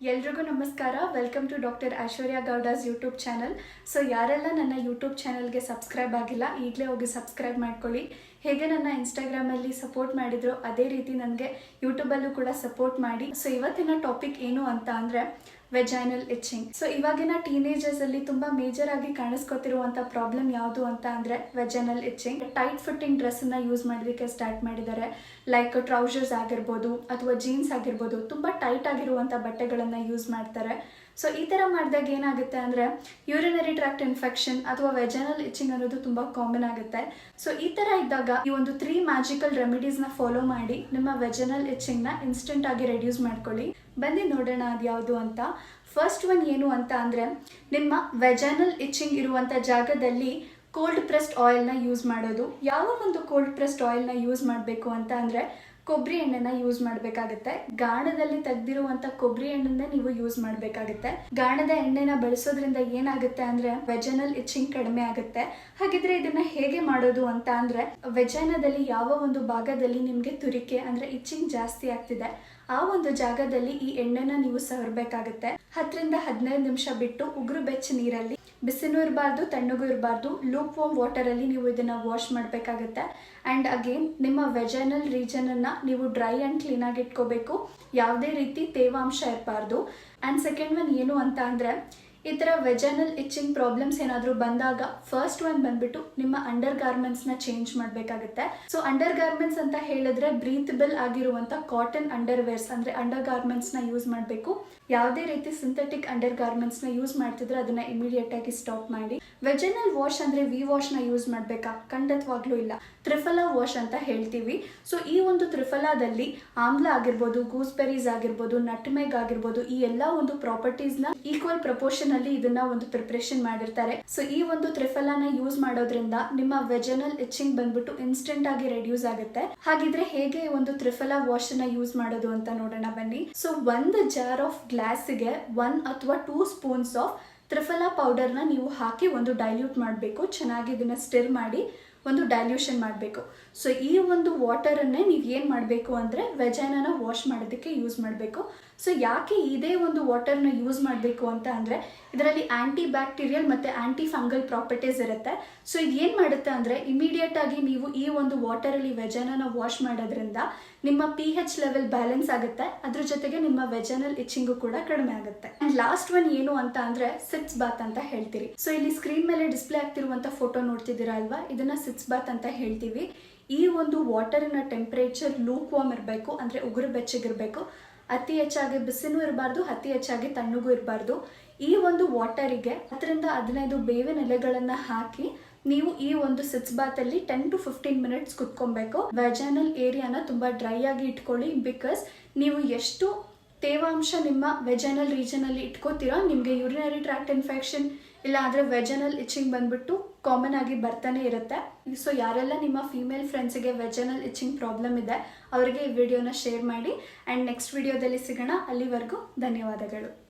ಎಲ್ರಿಗೂ ನಮಸ್ಕಾರ. Welcome to doctor Aishwarya Gowda's YouTube channel so ಯಾರೆಲ್ಲ ನನ್ನ ಯೂಟ್ಯೂಬ್ ಚಾನಲ್ಗೆ ಸಬ್ಸ್ಕ್ರೈಬ್ ಆಗಿಲ್ಲ, ಈಗಲೇ ಹೋಗಿ ಸಬ್ಸ್ಕ್ರೈಬ್ ಮಾಡ್ಕೊಳ್ಳಿ. ಹೇಗೆ ನನ್ನ ಇನ್ಸ್ಟಾಗ್ರಾಮಲ್ಲಿ ಸಪೋರ್ಟ್ ಮಾಡಿದ್ರು, ಅದೇ ರೀತಿ ನನಗೆ ಯೂಟ್ಯೂಬಲ್ಲೂ ಕೂಡ ಸಪೋರ್ಟ್ ಮಾಡಿ. ಸೊ ಇವತ್ತಿನ ಟಾಪಿಕ್ ಏನು ಅಂತ ಅಂದರೆ ವೆಜೈನಲ್ ಇಚ್ಚಿಂಗ್ ಸೊ ಇವಾಗಿನ ಟೀನೇಜರ್ಸ್ ಅಲ್ಲಿ ತುಂಬಾ ಮೇಜರ್ ಆಗಿ ಕಾಣಿಸ್ಕೊತಿರುವಂತ ಪ್ರಾಬ್ಲಮ್ ಯಾವುದು ಅಂತ ಅಂದ್ರೆ vaginal itching tight fitting dress ಅನ್ನ ಯೂಸ್ ಮಾಡೋದಕ್ಕೆ ಸ್ಟಾರ್ಟ್ ಮಾಡಿದ್ದಾರೆ. ಲೈಕ್ ಟ್ರೌಸರ್ಸ್ ಆಗಿರ್ಬೋದು ಅಥವಾ ಜೀನ್ಸ್ ಆಗಿರ್ಬೋದು, ತುಂಬಾ ಟೈಟ್ ಆಗಿರುವಂತ ಬಟ್ಟೆಗಳನ್ನ ಯೂಸ್ ಮಾಡ್ತಾರೆ. ಸೊ ಈ ಥರ ಮಾಡಿದಾಗ ಏನಾಗುತ್ತೆ ಅಂದರೆ ಯೂರಿನರಿ ಟ್ರ್ಯಾಕ್ಟ್ ಇನ್ಫೆಕ್ಷನ್ ಅಥವಾ ವೆಜನಲ್ ಇಚ್ಚಿಂಗ್ ಅನ್ನೋದು ತುಂಬ ಕಾಮನ್ ಆಗುತ್ತೆ. ಸೊ ಈ ಥರ ಇದ್ದಾಗ ಈ ಒಂದು ತ್ರೀ ಮ್ಯಾಜಿಕಲ್ ರೆಮಿಡೀಸ್ನ ಫಾಲೋ ಮಾಡಿ ನಿಮ್ಮ ವೆಜನಲ್ ಇಚ್ಚಿಂಗ್ನ ಇನ್ಸ್ಟೆಂಟ್ ಆಗಿ ರೆಡ್ಯೂಸ್ ಮಾಡ್ಕೊಳ್ಳಿ. ಬನ್ನಿ ನೋಡೋಣ ಅದು ಯಾವುದು ಅಂತ. ಫಸ್ಟ್ ಒನ್ ಏನು ಅಂತ ಅಂದರೆ, ನಿಮ್ಮ ವೆಜನಲ್ ಇಚ್ಚಿಂಗ್ ಇರುವಂಥ ಜಾಗದಲ್ಲಿ ಕೋಲ್ಡ್ ಪ್ರೆಸ್ಡ್ ಆಯಿಲ್ನ ಯೂಸ್ ಮಾಡೋದು. ಯಾವ ಒಂದು ಕೋಲ್ಡ್ ಪ್ರೆಸ್ಡ್ ಆಯಿಲ್ನ ಯೂಸ್ ಮಾಡಬೇಕು ಅಂತ ಅಂದ್ರೆ ಕೊಬ್ಬರಿ ಎಣ್ಣೆನ ಯೂಸ್ ಮಾಡಬೇಕಾಗುತ್ತೆ. ಗಾಣದಲ್ಲಿ ತೆಗ್ದಿರುವಂತ ಕೊಬ್ಬರಿ ಎಣ್ಣೆನ ನೀವು ಯೂಸ್ ಮಾಡಬೇಕಾಗುತ್ತೆ. ಗಾಣದ ಎಣ್ಣೆನ ಬಳಸೋದ್ರಿಂದ ಏನಾಗುತ್ತೆ ಅಂದ್ರೆ ವೆಜನಲ್ ಇಚ್ಚಿಂಗ್ ಕಡಿಮೆ ಆಗುತ್ತೆ. ಹಾಗಿದ್ರೆ ಇದನ್ನ ಹೇಗೆ ಮಾಡೋದು ಅಂತ ಅಂದ್ರೆ ವೆಜನದಲ್ಲಿ ಯಾವ ಒಂದು ಭಾಗದಲ್ಲಿ ನಿಮ್ಗೆ ತುರಿಕೆ ಅಂದ್ರೆ ಇಚ್ಚಿಂಗ್ ಜಾಸ್ತಿ ಆಗ್ತಿದೆ, ಆ ಒಂದು ಜಾಗದಲ್ಲಿ ಈ ಎಣ್ಣೆನ ನೀವು ಸವರ್ಬೇಕಾಗುತ್ತೆ. ಹತ್ತರಿಂದ ಹದಿನೈದು ನಿಮಿಷ ಬಿಟ್ಟು ಉಗುರು ಬೆಚ್ಚ ನೀರಲ್ಲಿ ಬಿಸಿನೂ ಇರಬಾರ್ದು, ತಣ್ಣಗೂ ಇರಬಾರ್ದು. ಲೂಪ್ ವಾಮ್ ವಾಟರ್ ಅಲ್ಲಿ ನೀವು ಇದನ್ನ ವಾಶ್ ಮಾಡಬೇಕಾಗುತ್ತೆ. ಅಂಡ್ ಅಗೇನ್, ನಿಮ್ಮ ವೆಜನಲ್ ರೀಜನ್ ಅನ್ನ ನೀವು ಡ್ರೈ ಅಂಡ್ ಕ್ಲೀನ್ ಆಗಿ ಇಟ್ಕೋಬೇಕು. ಯಾವುದೇ ರೀತಿ ತೇವಾಂಶ ಇರಬಾರ್ದು. ಅಂಡ್ ಸೆಕೆಂಡ್ ಒನ್ ಏನು ಅಂತ ಅಂದ್ರೆ ಈ ಥರ ವೆಜನಲ್ ಇಚ್ಚಿಂಗ್ ಪ್ರಾಬ್ಲಮ್ಸ್ ಏನಾದರೂ ಬಂದಾಗ ಫಸ್ಟ್ ಒನ್ ಬಂದ್ಬಿಟ್ಟು ನಿಮ್ಮ ಅಂಡರ್ ಗಾರ್ಮೆಂಟ್ಸ್ನ ಚೇಂಜ್ ಮಾಡಬೇಕಾಗುತ್ತೆ. ಸೊ ಅಂಡರ್ ಗಾರ್ಮೆಂಟ್ಸ್ ಅಂತ ಹೇಳಿದ್ರೆ ಬ್ರೀತಬಲ್ ಆಗಿರುವಂಥ ಕಾಟನ್ ಅಂಡರ್ ವೇರ್ಸ್ ಅಂದರೆ ಅಂಡರ್ ಗಾರ್ಮೆಂಟ್ಸ್ನ ಯೂಸ್ ಮಾಡಬೇಕು. ಯಾವುದೇ ರೀತಿ ಸಿಂಥೆಟಿಕ್ ಅಂಡರ್ ಗಾರ್ಮೆಂಟ್ಸ್ನ ಯೂಸ್ ಮಾಡ್ತಿದ್ರೆ ಅದನ್ನ ಇಮಿಡಿಯೇಟ್ ಆಗಿ ಸ್ಟಾಪ್ ಮಾಡಿ. ವೆಜನಲ್ ವಾಶ್ ಅಂದರೆ ವಿ ವಾಶ್ನ ಯೂಸ್ ಮಾಡಬೇಕಾ? ಖಂಡಿತವಾಗ್ಲೂ ಇಲ್ಲ. ತ್ರಿಫಲಾ ವಾಶ್ ಅಂತ ಹೇಳ್ತೀವಿ. ಸೊ ಈ ಒಂದು ತ್ರಿಫಲಾದಲ್ಲಿ ಆಮ್ಲ ಆಗಿರ್ಬೋದು ಗೂಸ್ಬೆರೀಸ್ ಆಗಿರ್ಬೋದು ನಟ್ಮೆಗ್ ಆಗಿರ್ಬೋದು, ಈ ಎಲ್ಲ ಒಂದು ಪ್ರಾಪರ್ಟೀಸ್ನ ಈಕ್ವಲ್ ಪ್ರಪೋರ್ಷನ್ ಅಲ್ಲಿ ಇದನ್ನ ಒಂದು ಪ್ರಿಪ್ರೇಷನ್ ಮಾಡಿರ್ತಾರೆ. ಸೊ ಈ ಒಂದು ತ್ರಿಫಲಾನ ಯೂಸ್ ಮಾಡೋದ್ರಿಂದ ನಿಮ್ಮ ವೆಜನಲ್ ಇಚ್ಚಿಂಗ್ ಬಂದ್ಬಿಟ್ಟು ಇನ್ಸ್ಟೆಂಟ್ ಆಗಿ ರೆಡ್ಯೂಸ್ ಆಗುತ್ತೆ. ಹಾಗಿದ್ರೆ ಹೇಗೆ ಒಂದು ತ್ರಿಫಲಾ ವಾಶ್ನ ಯೂಸ್ ಮಾಡೋದು ಅಂತ ನೋಡೋಣ ಬನ್ನಿ. ಸೊ ಒಂದು ಜಾರ್ ಆಫ್ ಗ್ಲಾಸ್ಗೆ ಒನ್ ಅಥವಾ ಟೂ ಸ್ಪೂನ್ಸ್ ಆಫ್ ತ್ರಿಫಲಾ ಪೌಡರ್ನ ನೀವು ಹಾಕಿ ಒಂದು ಡೈಲ್ಯೂಟ್ ಮಾಡಬೇಕು. ಚೆನ್ನಾಗಿ ಇದನ್ನ ಸ್ಟಿರ್ ಮಾಡಿ ಒಂದು ಡೈಲ್ಯೂಷನ್ ಮಾಡಬೇಕು. ಸೊ ಈ ಒಂದು ವಾಟರನ್ನೇ ನೀವು ಏನು ಮಾಡಬೇಕು ಅಂದರೆ ವೆಜೈನನ ವಾಶ್ ಮಾಡೋದಕ್ಕೆ ಯೂಸ್ ಮಾಡಬೇಕು. ಸೊ ಯಾಕೆ ಇದೇ ಒಂದು ವಾಟರ್ನ ಯೂಸ್ ಮಾಡಬೇಕು ಅಂತ ಅಂದರೆ, ಇದರಲ್ಲಿ ಆ್ಯಂಟಿ ಬ್ಯಾಕ್ಟೀರಿಯಲ್ ಮತ್ತು ಆ್ಯಂಟಿ ಫಂಗಲ್ ಪ್ರಾಪರ್ಟೀಸ್ ಇರುತ್ತೆ. ಸೊ ಇದು ಏನು ಮಾಡುತ್ತೆ ಅಂದರೆ ಇಮಿಡಿಯೇಟ್ ಆಗಿ ನೀವು ಈ ಒಂದು ವಾಟರಲ್ಲಿ ವೆಜನನ ವಾಶ್ ಮಾಡೋದ್ರಿಂದ ನಿಮ್ಮ ಪಿ ಹೆಚ್ ಲೆವೆಲ್ ಬ್ಯಾಲೆನ್ಸ್ ಆಗುತ್ತೆ. ಅದ್ರ ಜೊತೆಗೆ ನಿಮ್ಮ ವೆಜನಲ್ ಇಚ್ಚಿಂಗು ಕೂಡ ಕಡಿಮೆ ಆಗುತ್ತೆ. ಅಂಡ್ ಲಾಸ್ಟ್ ಒನ್ ಏನು ಅಂತ ಅಂದ್ರೆ ಸಿಟ್ಸ್ ಬಾತ್ ಅಂತ ಹೇಳ್ತೀರಿ. ಸೊ ಇಲ್ಲಿ ಸ್ಕ್ರೀನ್ ಮೇಲೆ ಡಿಸ್ಪ್ಲೇ ಆಗ್ತಿರುವಂತ ಫೋಟೋ ನೋಡ್ತಿದ್ದೀರಾ ಅಲ್ವಾ? ಇದನ್ನ ಸಿಟ್ಸ್ ಬಾತ್ ಅಂತ ಹೇಳ್ತೀವಿ. ಈ ಒಂದು ವಾಟರಿನ ಟೆಂಪರೇಚರ್ ಲೂಕ್ ವಾಮ್ ಇರಬೇಕು, ಅಂದ್ರೆ ಉಗುರು ಬೆಚ್ಚಗಿರ್ಬೇಕು. ಅತಿ ಹೆಚ್ಚಾಗಿ ಬಿಸಿನೂ ಇರಬಾರ್ದು, ಅತಿ ಹೆಚ್ಚಾಗಿ ತಣ್ಣಗೂ ಇರಬಾರ್ದು. ಈ ಒಂದು ವಾಟರಿಗೆ ಹತ್ತರಿಂದ ಹದಿನೈದು ಬೇವಿನ ಎಲೆಗಳನ್ನ ಹಾಕಿ ನೀವು ಈ ಒಂದು ಸಿಟ್ಸ್ ಬಾತ್ ಅಲ್ಲಿ ಟೆನ್ ಟು ಫಿಫ್ಟೀನ್ ಮಿನಿಟ್ಸ್ ಕುತ್ಕೊಬೇಕು. ವೆಜಾನಲ್ ಏರಿಯಾನ ತುಂಬಾ ಡ್ರೈ ಆಗಿ ಇಟ್ಕೊಳ್ಳಿ ಬಿಕಾಸ್ ನೀವು ಎಷ್ಟು ತೇವಾಂಶ ನಿಮ್ಮ ವೆಜನಲ್ ರೀಜನಲ್ಲಿ ಇಟ್ಕೋತೀರಾ? ನಿಮಗೆ ಯೂರಿನರಿ ಟ್ರ್ಯಾಕ್ಟ್ ಇನ್ಫೆಕ್ಷನ್ ಇಲ್ಲ ಆದರೆ ವೆಜನಲ್ ಇಚಿಂಗ್ ಬಂದ್ಬಿಟ್ಟು ಕಾಮನ್ ಆಗಿ ಬರ್ತಾನೆ ಇರುತ್ತೆ. ಸೊ ಯಾರೆಲ್ಲ ನಿಮ್ಮ ಫಿಮೇಲ್ ಫ್ರೆಂಡ್ಸಿಗೆ ವೆಜನಲ್ ಇಚಿಂಗ್ ಪ್ರಾಬ್ಲಮ್ ಇದೆ, ಅವರಿಗೆ ಈ ವಿಡಿಯೋನ ಶೇರ್ ಮಾಡಿ. ಆ್ಯಂಡ್ ನೆಕ್ಸ್ಟ್ ವಿಡಿಯೋದಲ್ಲಿ ಸಿಗೋಣ. ಅಲ್ಲಿವರೆಗೂ ಧನ್ಯವಾದಗಳು.